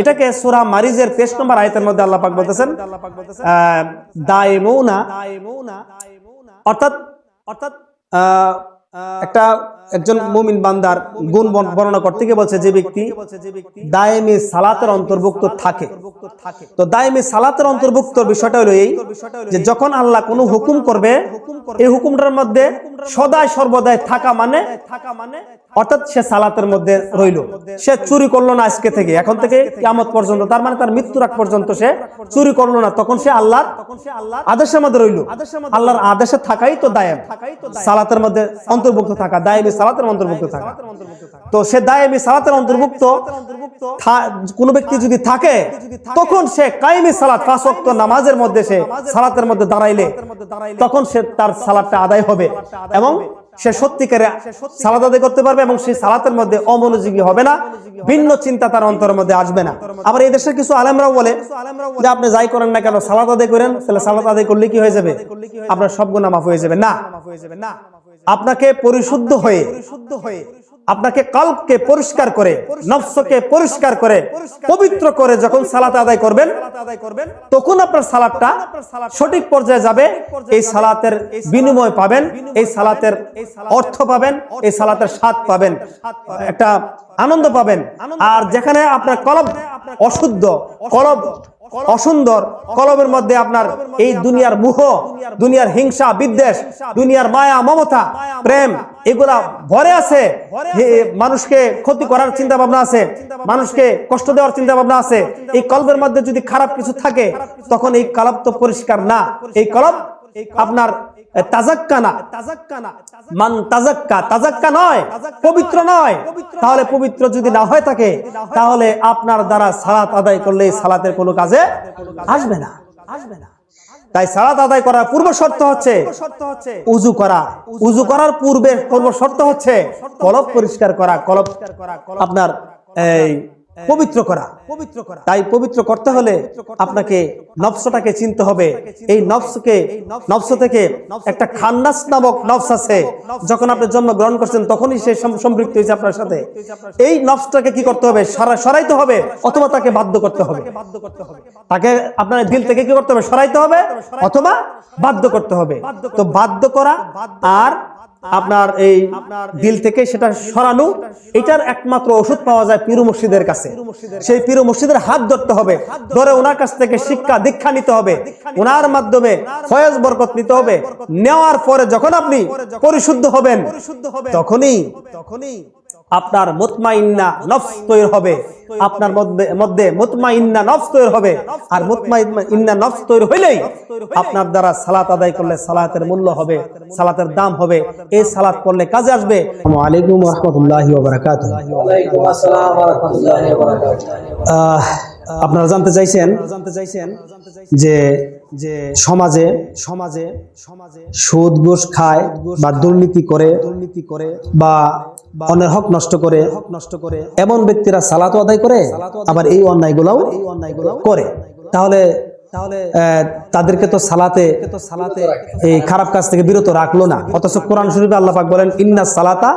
এটাকে সুরা মারিজের 23 নম্বর আয়তের মধ্যে আল্লাহ পাক বলতেছেন দায়মুনা। অর্থাৎ অর্থাৎ একটা একজন মুমিন বান্দার গুণ বর্ণনা করতে গিয়ে বলছে যে ব্যক্তি দায়েমি সালাতের অন্তর্ভুক্ত থাকে। তো দায়েমি সালাতের অন্তর্ভুক্ত বিষয়টা হলো এই যে যখন আল্লাহ কোনো হুকুম করবে, এই হুকুমটার মধ্যে সদায় সর্বদাই থাকা মানে থাকা মানে অর্থাৎ সে সালাতের মধ্যে রইল। সে চুরি করল না আজকে থেকে, এখন থেকে কিয়ামত পর্যন্ত। তার মানে তার মৃত্যুর আগ পর্যন্ত সে চুরি করল না, তখন সে আল্লাহ তখন সে আল্লাহ আদেশের মধ্যে রইল। আল্লাহর আদেশে থাকাই তো দায়েম। সালাতের মধ্যে অন্তর্ভুক্ত থাকা, দায়েমি সালাতের অন্তর্ভুক্ত থাকা। তো সে দায়েমি সালাতের অন্তর্ভুক্ত কোন ব্যক্তি যদি থাকে, তখন সে কায়েমি সালাত ওয়াক্ত নামাজের মধ্যে সে সালাতের মধ্যে দাঁড়াইলে, তখন সে তার সালাতটা আদায় হবে এবং সে সত্যিকারে সালাত আদায় করতে পারবে এবং সেই সালাতের মধ্যে অমনোযোগী হবে না, ভিন্ন চিন্তা তার অন্তরের মধ্যে আসবে না। আবার এই দেশের কিছু আলেমরাও বলে যে আপনি যাই করেন না কেন, সালাত আদায় করেন, তাহলে সালাত আদায় করলে কি হয়ে যাবে? আপনার সব গুণা মাফ হয়ে যাবে। না। আপনাকে পরিশুদ্ধ হয়ে আপনাকে কল্পকে পরিষ্কার করে নফসকে পরিষ্কার করে পবিত্র করে যখন সালাত আদায় করবেন তখন আপনার সালাতটা সঠিক পর্যায়ে যাবে এই সালাতের বিনিময় পাবেন এই সালাতের অর্থ পাবেন এই সালাতের স্বাদ পাবেন একটা আনন্দ পাবেন। আর যেখানে আপনার কলব অশুদ্ধ কলব অসুন্দর কলবের মধ্যে আপনার এই দুনিয়ার মুহ দুনিয়ার হিংসা বিদ্বেষ দুনিয়ার মায়া মমতা প্রেম এগুলা ভরে আছে। মানুষকে ক্ষতি করার চিন্তা ভাবনা আছে। মানুষকে কষ্ট দেওয়ার চিন্তা ভাবনা আছে এই কলবের মধ্যে যদি খারাপ কিছু থাকে তখন এই কলব তো পরিষ্কার না। এই কলব আপনার মান তাজাক্কা তাজাক্কা নয়, পবিত্র নয়। তাহলে পবিত্র যদি না হয়ে থাকে, তাহলে আপনার দ্বারা সালাত আদায় করলে সালাতের কোনো কাজে আসবে না। আসবে না তাই সালাত আদায় করার পূর্ব শর্ত হচ্ছে, উজু করা। উজু করার পূর্বে পূর্ব শর্ত হচ্ছে, কলব পরিষ্কার করা। কলব আপনার, এই পবিত্র করা। পবিত্র করা তাই পবিত্র করতে হলে আপনাকে নফসটাকে চিনতে হবে। এই নফসকে, নফস থেকে একটা খান্নাস নামক নফস আছে। যখন আপনি জন্ম গ্রহণ করছেন, তখনই সে সম্পৃক্ত হয়েছে আপনার সাথে। এই নফসটাকে কি করতে হবে? সরা- সরাইতে হবে অথবা তাকে বাধ্য করতে হবে? তাকে আপনার দিল থেকে কি করতে হবে? সরাইতে হবে অথবা বাধ্য করতে হবে? তো বাধ্য করা আর আপনার এই দিল থেকে সেটা সরানো, এটার একমাত্র ওষুধ পাওয়া যায় পীর মসজিদের কাছে। সেই পিরু মসজিদের হাত ধরতে হবে, ধরে ওনার কাছ থেকে শিক্ষা, দীক্ষা নিতে হবে, ওনার মাধ্যমে ফয়েজ বরকত নিতে হবে। নেওয়ার পরে যখন আপনি পরিশুদ্ধ হবেন তখনই তখনই আপনার মুতমাইন্না নফস তৈরি হবে। আপনার মধ্যে মধ্যে মুতমাইন্না নফস তৈরি হবে। আর মুতমাইন্না নফস তৈরি হইলেই আপনার দ্বারা সালাত আদায় করলে সালাতের মূল্য হবে সালাতের দাম হবে। এই সালাত করলে কাজে আসবে। আলাইকুম ওয়া রাহমাতুল্লাহি ওয়া বারাকাতুহু। ওয়ালাইকুম আসসালাম ওয়া রাহমাতুল্লাহি ওয়া বারাকাতুহু। আহ, আপনারা জানতে চাইছেন জানতে চাইছেন যে যে সমাজে সমাজে সমাজে সুদ ঘুষ খায় বা দুর্নীতি করে দুর্নীতি করে বা অন্যের হক নষ্ট করে হক নষ্ট করে এমন ব্যক্তিরা সালাত আদায় করে আবার এই অন্যায়গুলাও এই অন্যায়গুলো করে। তাহলে তাদেরকে তো সালাতে সালাতে এই খারাপ কাজ থেকে বিরত রাখল না। অথচ কোরআন শরীফে আল্লাহ পাক বলেন ইন্না সালাতা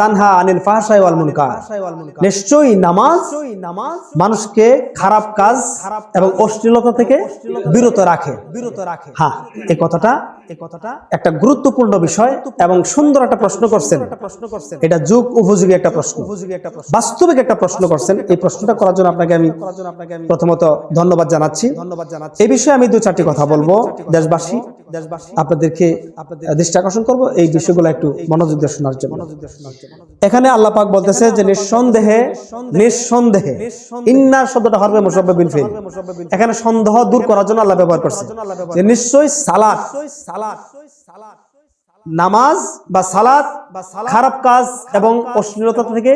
তানহা আনিল ফাহশাই ওয়াল মুনকার। নিশ্চয়ই নামাজ নামাজ মানুষকে খারাপ কাজ এবং অশ্লীলতা থেকে বিরত রাখে। বিরত রাখে। হ্যাঁ এই কথাটা এই কথাটা একটা গুরুত্বপূর্ণ বিষয় এবং সুন্দর একটা প্রশ্ন করছেন। প্রশ্ন করছেন। এটা যুগ উপযোগী একটা প্রশ্ন। উপযোগী একটা প্রশ্ন। বাস্তবিক একটা প্রশ্ন করছেন। এই প্রশ্নটা করার জন্য আপনাকে আমি প্রথমত ধন্যবাদ জানাচ্ছি। ধন্যবাদ জানাচ্ছি। এই বিষয়ে আমি দু চারটি কথা বলব। দেশবাসী, আপনাদেরকে দৃষ্টি আকর্ষণ করব এই বিষয়গুলো একটু মনোযোগ দিয়ে শোনার জন্য। এখানে আল্লাহ পাক বলতেছে যে নিঃসন্দেহে নিঃসন্দেহে ইন্না শব্দটা হরবে মুসাব্বে বিল ফিল। এখানে সন্দেহ দূর করার জন্য আল্লাহ ব্যবহার করছে। নিশ্চয়ই সালাত নামাজ বা সালাত বা খারাপ কাজ এবং অশ্লীলতা থেকে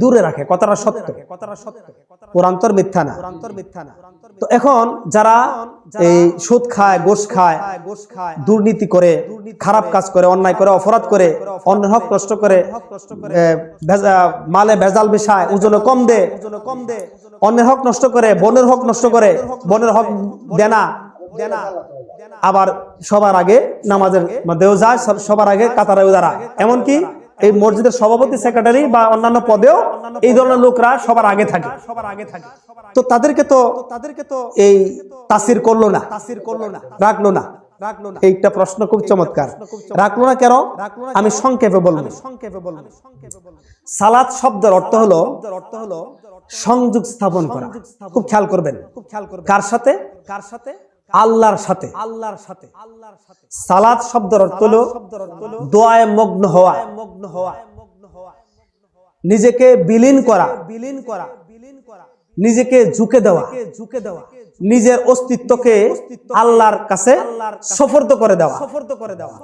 দূরে রাখে কথাটা সত্য। কথাটা সত্য। পুরান্তর মিথ্যা না। তো এখন যারা এই সুদ খায় গোশ খায় দুর্নীতি করে খারাপ কাজ করে অন্যায় করে অপরাধ করে অন্যের হক নষ্ট করে মালে ভেজাল মিশায় ওজনে কম দে কম দে অন্যের হক নষ্ট করে বনের হক নষ্ট করে বনের হক দেনা আবার সবার আগে নামাজের মধ্যেও যায় সবার আগে কাতারেও দাঁড়ায় এমনকি এই মসজিদের সভাপতি সেক্রেটারি বা অন্যান্য পদেও এই ধরনের লোকরা সবার আগে থাকে। সবার আগে থাকে। তো তাদেরকে তো তাদেরকে তো এই তাসির করল না। তাসির করল না। রাখল না। রাখল না। এইটা প্রশ্ন খুব চমৎকার। রাখল না কেন? আমি সংক্ষেপে বলব। সংক্ষেপে বলব। সালাত শব্দের অর্থ হলো অর্থ হলো সংযোগ স্থাপন করা। খুব খেয়াল করবেন খুব খেয়াল করবেন। কার সাথে? কার সাথে? আল্লাহর সাথে। আল্লাহর সাথে। আল্লাহর সাথে। সালাত শব্দের অর্থ হলো দোয়ায় মগ্ন হওয়া। মগ্ন হওয়া। নিজেকে বিলীন করা। বিলীন করা। বিলীন করা। নিজেকে ঝুঁকে দেওয়া। ঝুঁকে দেওয়া। নিজের অস্তিত্বকে আল্লাহর কাছে সফর্দ করে দেওয়া। সফর্দ করে দেওয়া।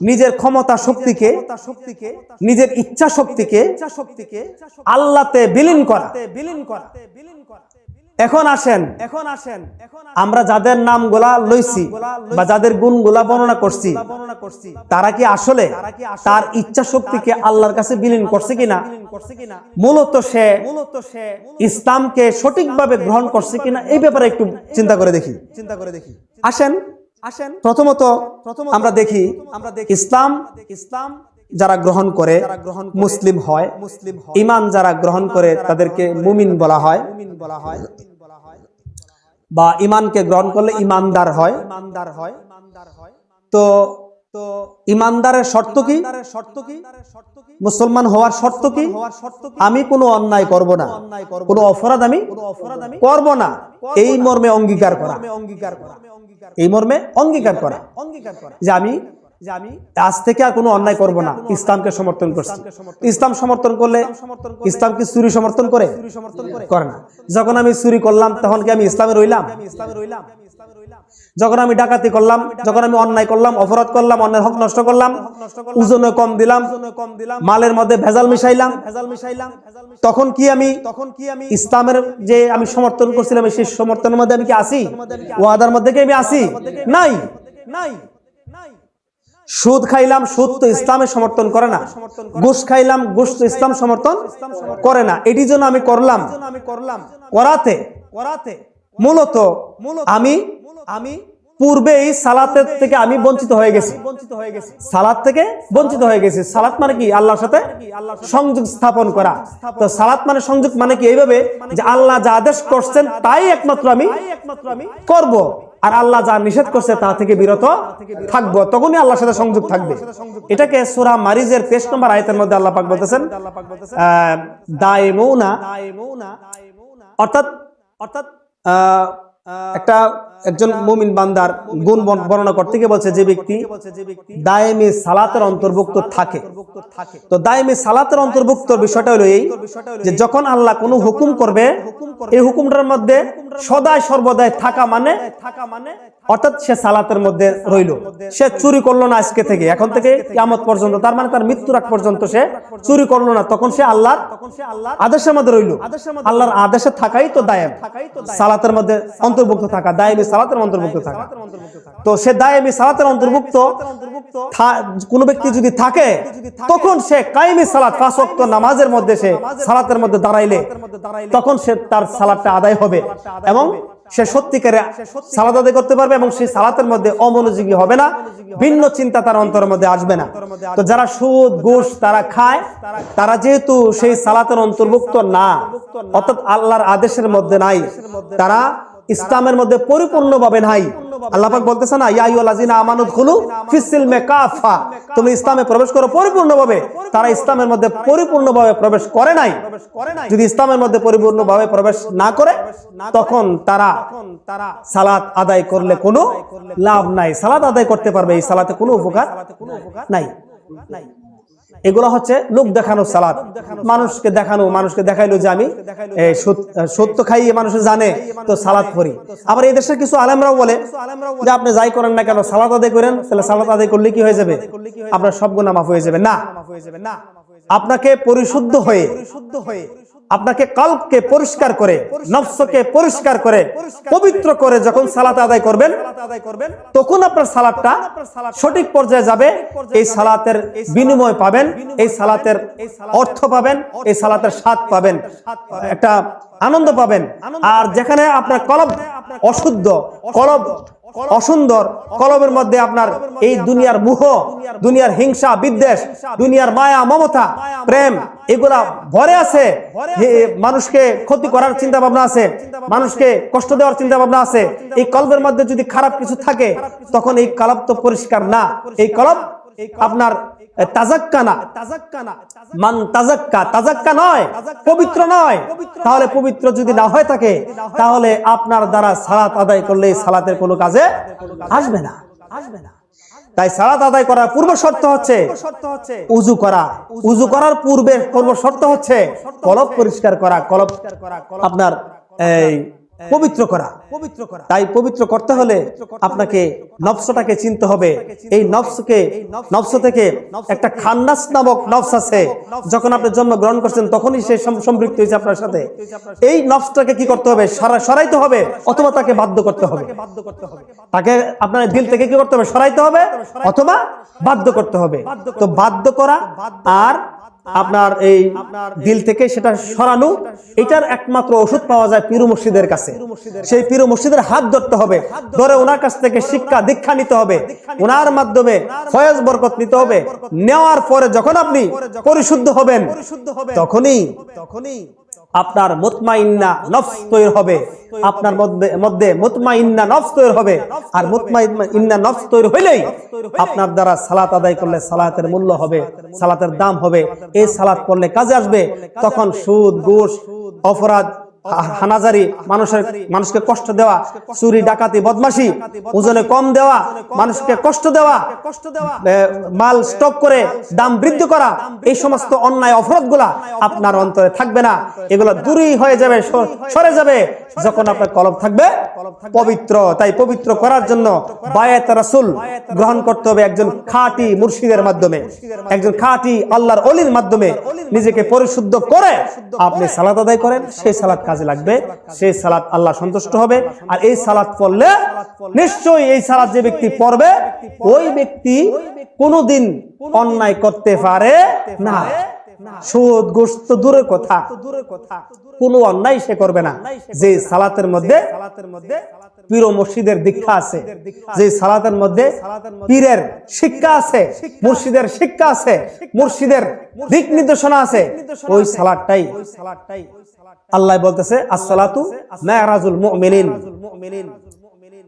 নিজের ক্ষমতা শক্তিকে শক্তিকে নিজের ইচ্ছা শক্তিকে ইচ্ছা শক্তিকে আল্লাহতে বিলীন করা। বিলীন করা বিলীন করা। এখন আসেন। এখন আসেন। আমরা যাদের নাম গোলা লইছি বা যাদের গুণ গোলা বর্ণনা করছি তারা কি আসলে তার ইচ্ছা শক্তিকে আল্লাহর কাছে বিলীন করছে কিনা? মূলত সে মূলত সে ইসলামকে সঠিকভাবে গ্রহণ করছে কিনা এই ব্যাপারে একটু চিন্তা করে দেখি। চিন্তা করে দেখি। আসেন। আসেন। প্রথমত প্রথম আমরা দেখি আমরা দেখি ইসলাম ইসলাম যারা গ্রহণ করে মুসলিম হয় মুসলিম ইমান যারা গ্রহণ করে তাদেরকে মুমিন বলা হয়। মুমিন বলা হয়। বা ইমানকে গ্রহণ করলে ইমানদার হয়। ইমানদার হয় ইমানদার হয় তো তো ইমানদারের শর্ত কি? শর্ত কি মুসলমান হওয়ার শর্ত কি? আমি কোনো অন্যায় করব না। কোনো অপরাধ আমি অপরাধ আমি করব না। এই মর্মে অঙ্গীকার করা। অঙ্গীকার করা এই মর্মে অঙ্গীকার করা অঙ্গীকার করা। যে আমি যে আমি আজ থেকে আর কোনো অন্যায় করব না। ইসলামকে সমর্থন করছি। ইসলাম সমর্থন করলে ইসলাম কি চুরি সমর্থন করে? করে। না। যখন আমি চুরি করলাম তখন কি আমি ইসলামে রইলাম? যখন আমি ডাকাতি করলাম যখন আমি অন্যায় করলাম অপরাধ করলাম অন্যের হক নষ্ট করলাম ওজনে কম দিলাম কম দিলাম মালের মধ্যে ভেজাল মিশাইলাম ভেজাল মিশাইলাম তখন কি আমি তখন কি আমি ইসলামের যে আমি সমর্থন করছিলাম সেই সমর্থনের মধ্যে আমি কি আসি? ওয়াদার মধ্যে কি আমি আসি? নাই। নাই নাই। সুদ খাইলাম, সুদ তো ইসলামের সমর্থন করে না। ঘুষ খাইলাম, ঘুষ তো ইসলাম সমর্থন করে না। এটি জন্য আমি করলাম। করাতে করাতে মূলত আমি আমি পূর্বেই সালাতের থেকে আমি বঞ্চিত হয়ে গেছি। বঞ্চিত হয়ে গেছি সালাত থেকে বঞ্চিত হয়ে গেছি। সালাত মানে কি? আল্লাহর সাথে সংযোগ স্থাপন করা। তো সালাত মানে সংযোগ মানে কি? এইভাবে যে আল্লাহ যা আদেশ করছেন, তাই একমাত্র আমি একমাত্র আমি করব। আর আল্লাহ যা নিষেধ করছে তা থেকে বিরত থাকব। তখনই আল্লাহর সাথে সংযোগ থাকবে। এটাকে সুরা মারিজের তেইশ নম্বর আয়তের মধ্যে আল্লাহ পাক বলতেছেন আহ, দায়মৌনা। অর্থাৎ অর্থাৎ আহ, একটা একজন মুমিন বান্দার গুণ বর্ণনা করতে গিয়ে বলছে যে ব্যক্তি দায়েমি সালাতের অন্তর্ভুক্ত থাকে। তো দায়েমি সালাতের অন্তর্ভুক্ত বিষয়টা হলো এই যে যখন আল্লাহ কোনো হুকুম করবে, এই হুকুমটার মধ্যে সদায় সর্বদায় থাকা মানে থাকা মানে অর্থাৎ সে সালাতের মধ্যে রইল। সে চুরি করল না আজকে থেকে, এখন থেকে কিয়ামত পর্যন্ত। তার মানে তার মৃত্যুর আগ পর্যন্ত সে চুরি করল না, তখন সে আল্লাহ আদেশের মধ্যে রইল। আল্লাহর আদেশে থাকাই তো দায়েম। সালাতের মধ্যে অন্তর্ভুক্ত থাকা, দায়েমি সালাতের অন্তর্ভুক্ত থাকা। তো সে দায়েমি সালাতের অন্তর্ভুক্ত কোনো ব্যক্তি যদি থাকে, তখন সে কায়েমি সালাত ওয়াক্ত নামাজের মধ্যে সে সালাতের মধ্যে দাঁড়াইলে, তখন সে তার সালাতটা আদায় হবে এবং সে সত্যিকারে সালাদ আদায় করতে পারবে এবং সেই সালাতের মধ্যে অমনোযোগী হবে না, ভিন্ন চিন্তা তার অন্তরের মধ্যে আসবে না। তো যারা সুদ গোস তারা খায়, তারা যেহেতু সেই সালাতের অন্তর্ভুক্ত না, অর্থাৎ আল্লাহর আদেশের মধ্যে নাই, তারা ইসলামের মধ্যে পরিপূর্ণভাবে নাই আল্লাহ পাক বলতেছে না ইয়া আইয়ুহাল্লাযিনা আমানুত খুলু ফিসসিলমে কাফা তুমি ইসলামে প্রবেশ করো পরিপূর্ণভাবে। তারা ইসলামের মধ্যে পরিপূর্ণভাবে প্রবেশ করে নাই। যদি ইসলামের মধ্যে পরিপূর্ণভাবে প্রবেশ না করে তখন তারা তারা সালাত আদায় করলে কোনো লাভ নাই। সালাত আদায় করতে পারবে এই সালাতে কোনো উপকার নাই নাই। এগুলো হচ্ছে লোক দেখানো সালাদ। মানুষকে দেখানো, মানুষকে দেখাইলো যে আমি সত্য খাইয়ে মানুষ জানে তো সালাদ করি আবার এই দেশের কিছু আলেমরাও বলে যে আপনি যাই করেন না কেন, সালাদ আদায় করেন, তাহলে সালাদ আদায় করলে কি হয়ে যাবে? আপনার সব গুণা মাফ হয়ে যাবে। না, আপনাকে পরিশুদ্ধ হয়ে শুদ্ধ হয়ে আপনাকে কল্পকে পরিষ্কার করে, নফসকে পরিষ্কার করে, পবিত্র করে যখন সালাত আদায় করবেন, তখন আপনার সালাদটা সঠিক পর্যায়ে যাবে। এই সালাতের বিনিময় পাবেন, এই সালাতের অর্থ পাবেন, এই সালাতের স্বাদ পাবেন, একটা আনন্দ পাবেন। আর যেখানে আপনার কলব অশুদ্ধ, কলব অসুন্দর কলমের মধ্যে আপনার এই দুনিয়ার মুহ, দুনিয়ার হিংসা, বিদ্বেষ, দুনিয়ার মায়া, মমতা, প্রেম, এগুলা ভরে আছে। মানুষকে ক্ষতি করার চিন্তা ভাবনা আছে, মানুষকে কষ্ট দেওয়ার চিন্তা ভাবনা আছে। এই কলমের মধ্যে যদি খারাপ কিছু থাকে, তখন এই কলাপ তো পরিষ্কার না। এই কলব আপনার মান তাজাক্কা তাজাক্কা নয়, পবিত্র নয়। তাহলে পবিত্র যদি না থাকে, তাহলে আপনার দ্বারা সালাত আদায় করলে সালাতের কোনো কাজে আসবে না। আসবে না তাই সালাত আদায় করার পূর্ব শর্ত হচ্ছে উজু করা। উজু করার পূর্বে পূর্ব শর্ত হচ্ছে কলব পরিষ্কার করা। কলব আপনার, এই পবিত্র করা। পবিত্র করা তাই পবিত্র করতে হলে আপনাকে নফসটাকে চিনতে হবে। এই নফসকে, নফস থেকে একটা খান্নাস নামক নফস আছে। যখন আপনি জন্ম গ্রহণ করছেন, তখনই সে সম্পৃক্ত হয়েছে আপনার সাথে। এই নফসটাকে কি করতে হবে? সরা- সরাইতে হবে অথবা তাকে বাধ্য করতে হবে? তাকে আপনার দিল থেকে কি করতে হবে? সরাইতে হবে অথবা বাধ্য করতে হবে? তো বাধ্য করা আর আপনার এই দিল থেকে সেটা সরানো এটার একমাত্র ওষুধ পাওয়া যায় পীর মসজিদের কাছে। সেই পিরু মসজিদের হাত ধরতে হবে ধরে ওনার কাছ থেকে শিক্ষা দীক্ষা নিতে হবে ওনার মাধ্যমে ফয়েজ বরকত নিতে হবে। নেওয়ার পরে যখন আপনি পরিশুদ্ধ হবেন। তখনই তখনই আপনার মুতমাইন্না নফস তৈরি হবে। আপনার মধ্যে মুতমাইন্না নফস তৈরি হবে। আর মুতমাইন্না নফস তৈরি হইলেই আপনার দ্বারা সালাত আদায় করলে সালাতের মূল্য হবে, সালাতের দাম হবে। এই সালাত পড়লে কাজে আসবে। তখন সুদ, ঘুষ, অপরাধ হানাজারি মানুষের মানুষকে কষ্ট দেওয়া, চুরি, ডাকাতি, বদমাশি, ওজনে কম দেওয়া, মানুষকে কষ্ট দেওয়া কষ্ট দেওয়া মাল স্টক করে দাম বৃদ্ধি করা, এই সমস্ত অন্যায়, অপরাধগুলা আপনার অন্তরে থাকবে না। এগুলো দূরই হয়ে যাবে সরে যাবে। যখন আপনার কলব থাকবে, পবিত্র। তাই পবিত্র করার জন্য বায়াত রাসূল গ্রহণ করতে হবে একজন খাঁটি মুর্শিদের মাধ্যমে। একজন খাঁটি আল্লাহর অলির মাধ্যমে নিজেকে পরিশুদ্ধ করে আপনি সালাত আদায় করেন। সেই সালাত কাজে লাগবে। সেই সালাত আল্লাহ সন্তুষ্ট হবে। আর এই সালাত পড়লে নিশ্চয়ই এই সালাত যে ব্যক্তি পড়বে, ওই ব্যক্তি কোনোদিন অন্যায় করতে পারে না। সুদ গোস্ত দূরের কথা। দূরের কথা। কোনো অন্যায় সে করবে না। যে সালাতের মধ্যে সালাতের মধ্যে পীর মসজিদের দীক্ষা আছে। যে সালাতের মধ্যে পীরের শিক্ষা আছে মুর্শিদের শিক্ষা আছে মুর্শিদের দিক নির্দেশনা আছে। ওই সালাদটাই। আল্লাহ বলতেছে আসসালাতু মেরাজুল মুমিনিন।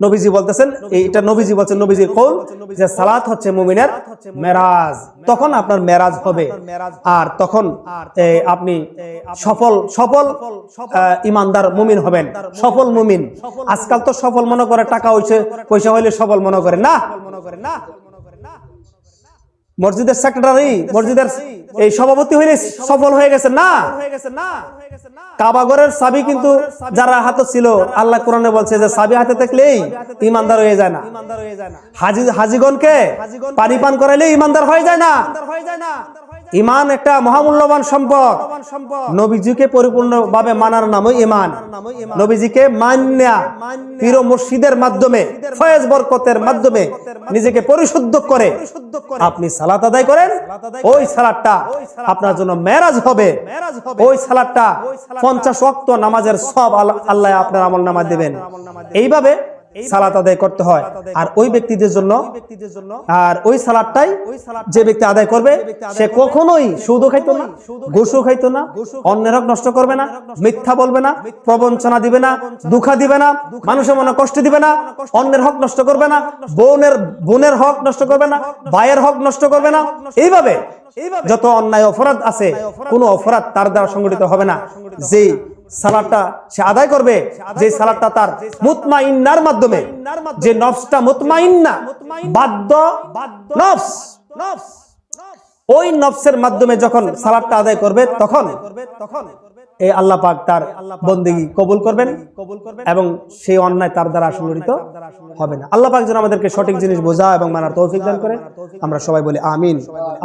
নবীজি বলতেছেন এটা নবীজি বলছেন নবীজির কৌল যে সালাত হচ্ছে মুমিনের মেরাজ। তখন আপনার মেরাজ হবে। আর তখন আপনি সফল সফল ইমানদার মুমিন হবেন। সফল মুমিন। আজকাল তো সফল মনে করে টাকা হয়েছে পয়সা হইলে সফল মনে করে না? মনে করে না? মসজিদের সেক্রেটারি মসজিদের এই সভাপতি হইলে সফল হয়ে গেছে না? কাবাগরের সাবি কিন্তু যারা হাতে ছিল আল্লাহ কোরআনে বলছে যে সাবি হাতে থাকলেই ইমানদার হয়ে যায় না। হাজি হাজিগণকে পানি পান করাইলে ইমানদার হয়ে যায় না। ইমান একটা মহামূল্যবান সম্পদ। নবীজিকে পরিপূর্ণভাবে মানার নামই ইমান। নবীজিকে মান্যা, পীর ও মুর্শিদের মাধ্যমে, ফয়েজ বরকতের মাধ্যমে নিজেকে পরিশুদ্ধ করে। আপনি সালাত আদায় করেন, ওই সালাদটা আপনার জন্য মেরাজ হবে। ওই সালাদটা পঞ্চাশ ওয়াক্ত নামাজের সব আল্লাহ- আল্লাহ আপনার আমল নামা দেবেন। এইভাবে সালাত আদায় করতে হয়। আর ওই ব্যক্তিদের জন্য আর ওই সালাদটাই যে ব্যক্তি আদায় করবে সে কখনোই সুদও খাইতো না ঘুষও খাইতো না অন্যের হক নষ্ট করবে না মিথ্যা বলবে না প্রবঞ্চনা দিবে না দুঃখা দিবে না মানুষের মনে কষ্ট দিবে না অন্যের হক নষ্ট করবে না বোনের বোনের হক নষ্ট করবে না ভাইয়ের হক নষ্ট করবে না এইভাবে যত অন্যায় অপরাধ আছে কোনো অপরাধ তার দ্বারা সংগঠিত হবে না। যে সালাদটা সে আদায় করবে যে সালাদটা তার মুতমাইন্নার মাধ্যমে যে নফসটা মুতমাইন্না বাধ্য নফস নফস ওই নফসের মাধ্যমে যখন সালাদটা আদায় করবে তখন তখন এই আল্লাহ পাক তার বন্দিগি কবুল করবেন কবুল করবেন এবং সেই অন্যায় তার দ্বারা সংগঠিত হবে না। আল্লাহ পাক যেন আমাদেরকে সঠিক জিনিস বোঝা এবং মানার তৌফিক দান করে আমরা সবাই বলি আমিন।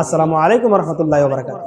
আসসালামু আলাইকুম রহমতুল্লাহ বারাকাতুহু।